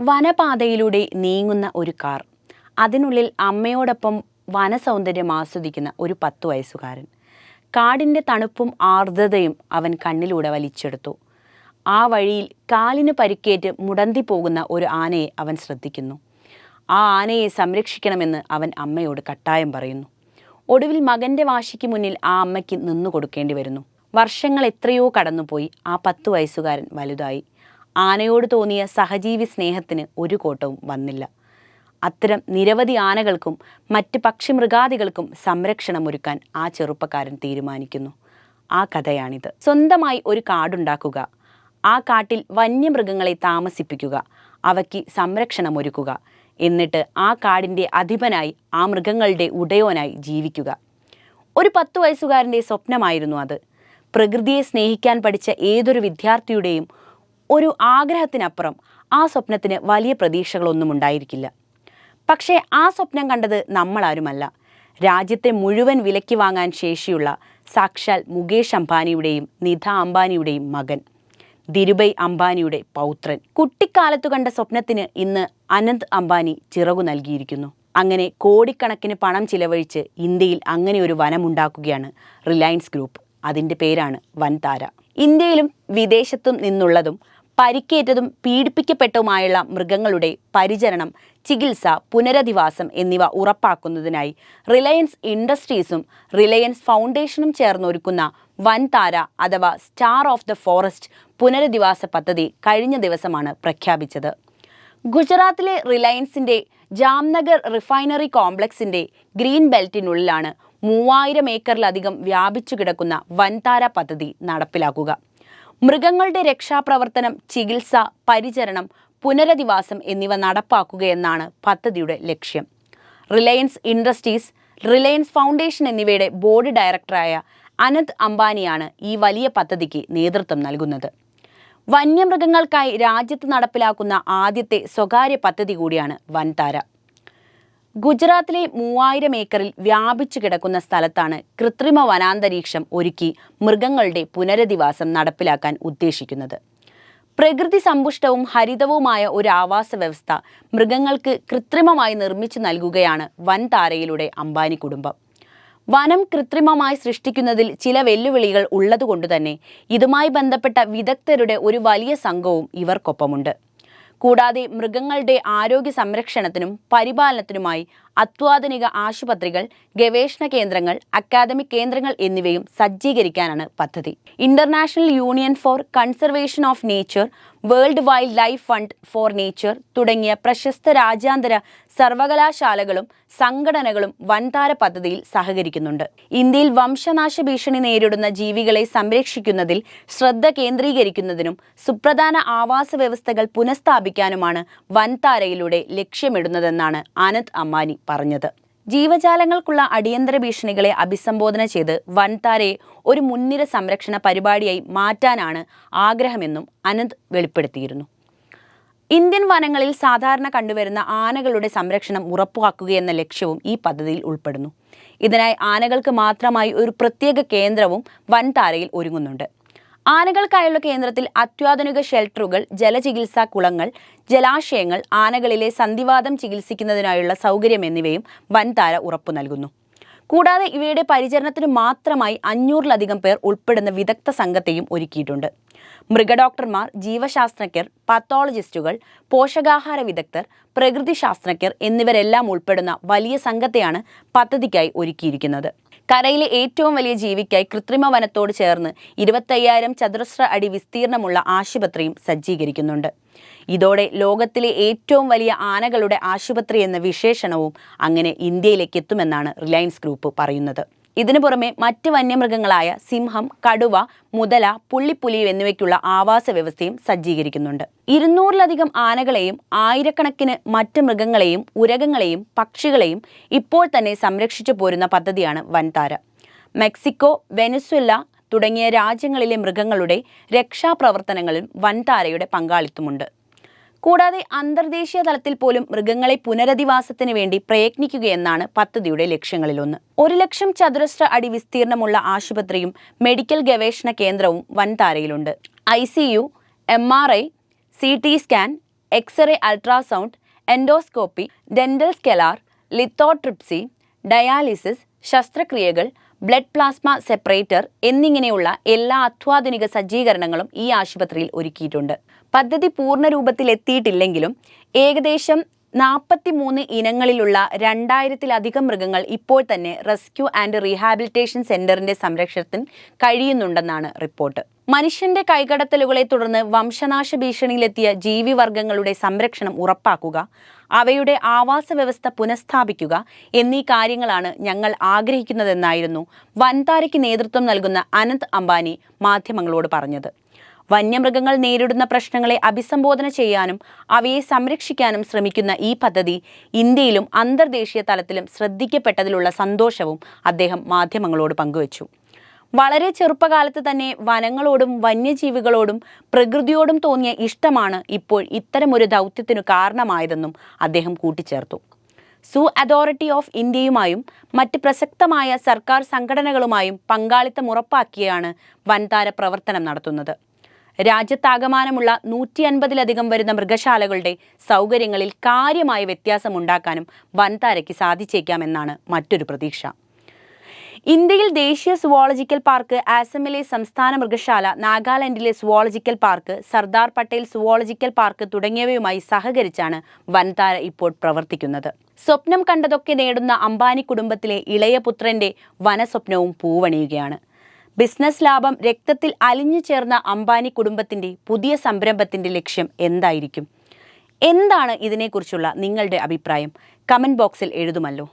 വനപാതയിലൂടെ നീങ്ങുന്ന ഒരു കാർ. അതിനുള്ളിൽ അമ്മയോടൊപ്പം വനസൗന്ദര്യം ആസ്വദിക്കുന്ന ഒരു പത്തു വയസ്സുകാരൻ. കാടിന്റെ തണുപ്പും ആർദ്രതയും അവൻ കണ്ണിലൂടെ വലിച്ചെടുത്തു. ആ വഴിയിൽ കാലിന് പരിക്കേറ്റ് മുടന്തി പോകുന്ന ഒരു ആനയെ അവൻ ശ്രദ്ധിക്കുന്നു. ആ ആനയെ സംരക്ഷിക്കണമെന്ന് അവൻ അമ്മയോട് കട്ടായം പറയുന്നു. ഒടുവിൽ മകന്റെ വാശിക്ക് മുന്നിൽ ആ അമ്മയ്ക്ക് നിന്നു കൊടുക്കേണ്ടി വരുന്നു. വർഷങ്ങൾ എത്രയോ കടന്നുപോയി ആ പത്തു വയസ്സുകാരൻ വലുതായി. ആനയോട് തോന്നിയ സഹജീവി സ്നേഹത്തിന് ഒരു കോട്ടവും വന്നില്ല. അത്തരം നിരവധി ആനകൾക്കും മറ്റ് പക്ഷിമൃഗാദികൾക്കും സംരക്ഷണമൊരുക്കാൻ ആ ചെറുപ്പക്കാരൻ തീരുമാനിക്കുന്നു. ആ കഥയാണിത്. സ്വന്തമായി ഒരു കാടുണ്ടാക്കുക. ആ കാട്ടിൽ വന്യമൃഗങ്ങളെ താമസിപ്പിക്കുക. അവയ്ക്ക് സംരക്ഷണമൊരുക്കുക. എന്നിട്ട് ആ കാടിന്റെ അധിപനായി ആ മൃഗങ്ങളുടെ ഉടയോനായി ജീവിക്കുക. ഒരു പത്തു വയസ്സുകാരന്റെ സ്വപ്നമായിരുന്നു അത്. പ്രകൃതിയെ സ്നേഹിക്കാൻ പഠിച്ച ഏതൊരു വിദ്യാർത്ഥിയുടെയും ഒരു ആഗ്രഹത്തിനപ്പുറം ആ സ്വപ്നത്തിന് വലിയ പ്രതീക്ഷകളൊന്നും ഉണ്ടായിരിക്കില്ല. പക്ഷേ ആ സ്വപ്നം കണ്ടത് നമ്മളാരുമല്ല. രാജ്യത്തെ മുഴുവൻ വിലയ്ക്ക് വാങ്ങാൻ ശേഷിയുള്ള സാക്ഷാൽ മുകേഷ് അംബാനിയുടെയും നിധ അംബാനിയുടെയും മകൻ. ധിരുബൈ അംബാനിയുടെ പൗത്രൻ. കുട്ടിക്കാലത്തു കണ്ട സ്വപ്നത്തിന് ഇന്ന് അനന്ത് അംബാനി ചിറകു നൽകിയിരിക്കുന്നു. അങ്ങനെ കോടിക്കണക്കിന് പണം ചിലവഴിച്ച് ഇന്ത്യയിൽ അങ്ങനെ ഒരു വനമുണ്ടാക്കുകയാണ് റിലയൻസ് ഗ്രൂപ്പ്. അതിന്റെ പേരാണ് വൻതാര. ഇന്ത്യയിലും വിദേശത്തും നിന്നുള്ളതും പരിക്കേറ്റതും പീഡിപ്പിക്കപ്പെട്ടതുമായുള്ള മൃഗങ്ങളുടെ പരിചരണം ചികിത്സ പുനരധിവാസം എന്നിവ ഉറപ്പാക്കുന്നതിനായി റിലയൻസ് ഇൻഡസ്ട്രീസും റിലയൻസ് ഫൗണ്ടേഷനും ചേർന്നൊരുക്കുന്ന വൻതാര അഥവാ സ്റ്റാർ ഓഫ് ദ ഫോറസ്റ്റ് പുനരധിവാസ പദ്ധതി കഴിഞ്ഞ ദിവസമാണ് പ്രഖ്യാപിച്ചത്. ഗുജറാത്തിലെ റിലയൻസിന്റെ ജാംനഗർ റിഫൈനറി കോംപ്ലക്സിന്റെ ഗ്രീൻ ബെൽറ്റിനുള്ളിലാണ് മൂവായിരം ഏക്കറിലധികം വ്യാപിച്ചു കിടക്കുന്ന വൻതാര പദ്ധതി നടപ്പിലാക്കുക. മൃഗങ്ങളുടെ രക്ഷാപ്രവർത്തനം ചികിത്സ പരിചരണം പുനരധിവാസം എന്നിവ നടപ്പാക്കുകയെന്നാണ് പദ്ധതിയുടെ ലക്ഷ്യം. റിലയൻസ് ഇൻഡസ്ട്രീസ് റിലയൻസ് ഫൗണ്ടേഷൻ എന്നിവയുടെ ബോർഡ് ഡയറക്ടറായ അനന്ത് അംബാനിയാണ് ഈ വലിയ പദ്ധതിക്ക് നേതൃത്വം നൽകുന്നത്. വന്യമൃഗങ്ങൾക്കായി രാജ്യത്ത് നടപ്പിലാക്കുന്ന ആദ്യത്തെ സ്വകാര്യ പദ്ധതി കൂടിയാണ് വൻതാര. ഗുജറാത്തിലെ മൂവായിരം ഏക്കറിൽ വ്യാപിച്ചു കിടക്കുന്ന സ്ഥലത്താണ് കൃത്രിമ വനാന്തരീക്ഷം ഒരുക്കി മൃഗങ്ങളുടെ പുനരധിവാസം നടപ്പിലാക്കാൻ ഉദ്ദേശിക്കുന്നത്. പ്രകൃതി സമ്പുഷ്ടവും ഹരിതവുമായ ഒരു ആവാസ വ്യവസ്ഥ മൃഗങ്ങൾക്ക് കൃത്രിമമായി നിർമ്മിച്ചു നൽകുകയാണ് വൻതാരയിലൂടെ അംബാനി കുടുംബം. വനം കൃത്രിമമായി സൃഷ്ടിക്കുന്നതിൽ ചില വെല്ലുവിളികൾ ഉള്ളതുകൊണ്ട് തന്നെ ഇതുമായി ബന്ധപ്പെട്ട വിദഗ്ധരുടെ ഒരു വലിയ സംഘവും ഇവർക്കൊപ്പമുണ്ട്. കൂടാതെ മൃഗങ്ങളുടെ ആരോഗ്യ സംരക്ഷണത്തിനും പരിപാലനത്തിനുമായി അത്യാധുനിക ആശുപത്രികൾ ഗവേഷണ കേന്ദ്രങ്ങൾ അക്കാദമിക് കേന്ദ്രങ്ങൾ എന്നിവയും സജ്ജീകരിക്കാനാണ് പദ്ധതി. International Union for Conservation of Nature World wildlife Fund for Nature തുടങ്ങിയ പ്രശസ്ത രാജ്യാന്തര സർവകലാശാലകളും സംഘടനകളും വൻതാര പദ്ധതിയിൽ സഹകരിക്കുന്നുണ്ട്. ഇന്ത്യയിൽ വംശനാശ ഭീഷണി നേരിടുന്ന ജീവികളെ സംരക്ഷിക്കുന്നതിൽ ശ്രദ്ധ കേന്ദ്രീകരിക്കുന്നതിനും സുപ്രധാന ആവാസ വ്യവസ്ഥകൾ പുനഃസ്ഥാപിക്കാനുമാണ് വൻതാരയിലൂടെ ലക്ഷ്യമിടുന്നതെന്നാണ് ആനന്ദ് അംബാനി പറഞ്ഞത്. ജീവജാലങ്ങൾക്കുള്ള അടിയന്തര ഭീഷണികളെ അഭിസംബോധന ചെയ്ത് വൻതാരയെ ഒരു മുൻനിര സംരക്ഷണ പരിപാടിയായി മാറ്റാനാണ് ആഗ്രഹമെന്നും അനന്ത് വെളിപ്പെടുത്തിയിരുന്നു. ഇന്ത്യൻ വനങ്ങളിൽ സാധാരണ കണ്ടുവരുന്ന ആനകളുടെ സംരക്ഷണം ഉറപ്പാക്കുകയെന്ന ലക്ഷ്യവും ഈ പദ്ധതിയിൽ ഉൾപ്പെടുന്നു. ഇതിനായി ആനകൾക്ക് മാത്രമായി ഒരു പ്രത്യേക കേന്ദ്രവും വൻതാരയിൽ ഒരുങ്ങുന്നുണ്ട്. ആനകൾക്കായുള്ള കേന്ദ്രത്തിൽ അത്യാധുനിക ഷെൽട്ടറുകൾ ജലചികിത്സാ കുളങ്ങൾ ജലാശയങ്ങൾ ആനകളിലെ സന്ധിവാദം ചികിത്സിക്കുന്നതിനായുള്ള സൗകര്യം എന്നിവയും വൻതാര ഉറപ്പു നൽകുന്നു. കൂടാതെ ഇവയുടെ പരിചരണത്തിന് മാത്രമായി അഞ്ഞൂറിലധികം പേർ ഉൾപ്പെടുന്ന വിദഗ്ധ സംഘത്തെയും ഒരുക്കിയിട്ടുണ്ട്. മൃഗഡോക്ടർമാർ ജീവശാസ്ത്രജ്ഞർ പത്തോളജിസ്റ്റുകൾ പോഷകാഹാര വിദഗ്ധർ പ്രകൃതി ശാസ്ത്രജ്ഞർ എന്നിവരെല്ലാം ഉൾപ്പെടുന്ന വലിയ സംഘത്തെയാണ് പദ്ധതിക്കായി ഒരുക്കിയിരിക്കുന്നത്. കരയിലെ ഏറ്റവും വലിയ ജീവിക്കായി കൃത്രിമ വനത്തോട് ചേർന്ന് ഇരുപത്തയ്യായിരം ചതുരശ്ര അടി വിസ്തീർണമുള്ള ആശുപത്രിയും സജ്ജീകരിക്കുന്നുണ്ട്. ഇതോടെ ലോകത്തിലെ ഏറ്റവും വലിയ ആനകളുടെ ആശുപത്രി എന്ന വിശേഷണവും അങ്ങനെ ഇന്ത്യയിലേക്ക് എത്തുമെന്നാണ് റിലയൻസ് ഗ്രൂപ്പ് പറയുന്നത്. ഇതിനു പുറമെ മറ്റ് വന്യമൃഗങ്ങളായ സിംഹം കടുവ മുതല പുള്ളിപ്പുലി എന്നിവയ്ക്കുള്ള ആവാസ വ്യവസ്ഥയും സജ്ജീകരിക്കുന്നുണ്ട്. ഇരുന്നൂറിലധികം ആനകളെയും ആയിരക്കണക്കിന് മറ്റ് മൃഗങ്ങളെയും ഉരകങ്ങളെയും പക്ഷികളെയും ഇപ്പോൾ തന്നെ സംരക്ഷിച്ചു പോരുന്ന പദ്ധതിയാണ് വൻതാര. മെക്സിക്കോ വെനസ്വല്ല തുടങ്ങിയ രാജ്യങ്ങളിലെ മൃഗങ്ങളുടെ രക്ഷാപ്രവർത്തനങ്ങളിൽ വൻതാരയുടെ പങ്കാളിത്തമുണ്ട്. കൂടാതെ അന്തർദേശീയ തലത്തിൽ പോലും മൃഗങ്ങളെ പുനരധിവാസത്തിന് വേണ്ടി പ്രയത്നിക്കുകയെന്നാണ് പദ്ധതിയുടെ ലക്ഷ്യങ്ങളിലൊന്ന്. ഒരു ലക്ഷം ചതുരശ്ര അടി വിസ്തീർണമുള്ള ആശുപത്രിയും മെഡിക്കൽ ഗവേഷണ കേന്ദ്രവും വൻതാരയിലുണ്ട്. I C U M R I C T scan x-ray ultrasound endoscopy dental scaler lithotripsy dialysis ശസ്ത്രക്രിയകൾ ബ്ലഡ് പ്ലാസ്മ സെപ്പറേറ്റർ എന്നിങ്ങനെയുള്ള എല്ലാ അത്യാധുനിക സജ്ജീകരണങ്ങളും ഈ ആശുപത്രിയിൽ ഒരുക്കിയിട്ടുണ്ട്. പദ്ധതി പൂർണ രൂപത്തിലെത്തിയിട്ടില്ലെങ്കിലും ഏകദേശം നാൽപ്പത്തി മൂന്ന് ഇനങ്ങളിലുള്ള രണ്ടായിരത്തിലധികം മൃഗങ്ങൾ ഇപ്പോൾ തന്നെ റെസ്ക്യൂ ആൻഡ് റീഹാബിലിറ്റേഷൻ സെന്ററിന്റെ സംരക്ഷണത്തിന് കഴിയുന്നുണ്ടെന്നാണ് റിപ്പോർട്ട്. മനുഷ്യന്റെ കൈകടത്തലുകളെ തുടർന്ന് വംശനാശ ഭീഷണിയിലെത്തിയ ജീവിവർഗങ്ങളുടെ സംരക്ഷണം ഉറപ്പാക്കുക അവയുടെ ആവാസ വ്യവസ്ഥ പുനഃസ്ഥാപിക്കുക എന്നീ കാര്യങ്ങളാണ് ഞങ്ങൾ ആഗ്രഹിക്കുന്നതെന്നായിരുന്നു വൻതാരയ്ക്ക് നേതൃത്വം നൽകുന്ന അനന്ത് അംബാനി മാധ്യമങ്ങളോട് പറഞ്ഞത്. വന്യമൃഗങ്ങൾ നേരിടുന്ന പ്രശ്നങ്ങളെ അഭിസംബോധന ചെയ്യാനും അവയെ സംരക്ഷിക്കാനും ശ്രമിക്കുന്ന ഈ പദ്ധതി ഇന്ത്യയിലും അന്തർദേശീയ തലത്തിലും ശ്രദ്ധിക്കപ്പെട്ടതിലുള്ള സന്തോഷവും അദ്ദേഹം മാധ്യമങ്ങളോട് പങ്കുവച്ചു. വളരെ ചെറുപ്പകാലത്ത് തന്നെ വനങ്ങളോടും വന്യജീവികളോടും പ്രകൃതിയോടും തോന്നിയ ഇഷ്ടമാണ് ഇപ്പോൾ ഇത്തരമൊരു ദൗത്യത്തിനു കാരണമായതെന്നും അദ്ദേഹം കൂട്ടിച്ചേർത്തു. സൂ അതോറിറ്റി ഓഫ് ഇന്ത്യയുമായും മറ്റ് പ്രസക്തമായ സർക്കാർ സംഘടനകളുമായും പങ്കാളിത്തം ഉറപ്പാക്കിയാണ് വൻതാര പ്രവർത്തനം നടത്തുന്നത്. രാജ്യത്താകമാനമുള്ള നൂറ്റി അൻപതിലധികം വരുന്ന മൃഗശാലകളുടെ സൗകര്യങ്ങളിൽ കാര്യമായ വ്യത്യാസമുണ്ടാക്കാനും വൻതാരയ്ക്ക് സാധിച്ചേക്കാമെന്നാണ് മറ്റൊരു പ്രതീക്ഷ. ഇന്ത്യയിൽ ദേശീയ സുവോളജിക്കൽ പാർക്ക് ആസമിലെ സംസ്ഥാന മൃഗശാല നാഗാലാൻഡിലെ zoological park Sardar Patel zoological park തുടങ്ങിയവയുമായി സഹകരിച്ചാണ് വൻതാര ഇപ്പോൾ പ്രവർത്തിക്കുന്നത്. സ്വപ്നം കണ്ടതൊക്കെ നേടുന്ന അംബാനി കുടുംബത്തിലെ ഇളയ പുത്രന്റെ വനസ്വപ്നവും പൂവണിയുകയാണ്. ബിസിനസ് ലാഭം രക്തത്തിൽ അലിഞ്ഞു ചേർന്ന അംബാനി കുടുംബത്തിന്റെ പുതിയ സംരംഭത്തിന്റെ ലക്ഷ്യം എന്തായിരിക്കും? എന്താണ് ഇതിനെക്കുറിച്ചുള്ള നിങ്ങളുടെ അഭിപ്രായം? കമന്റ് ബോക്സിൽ എഴുതുമല്ലോ.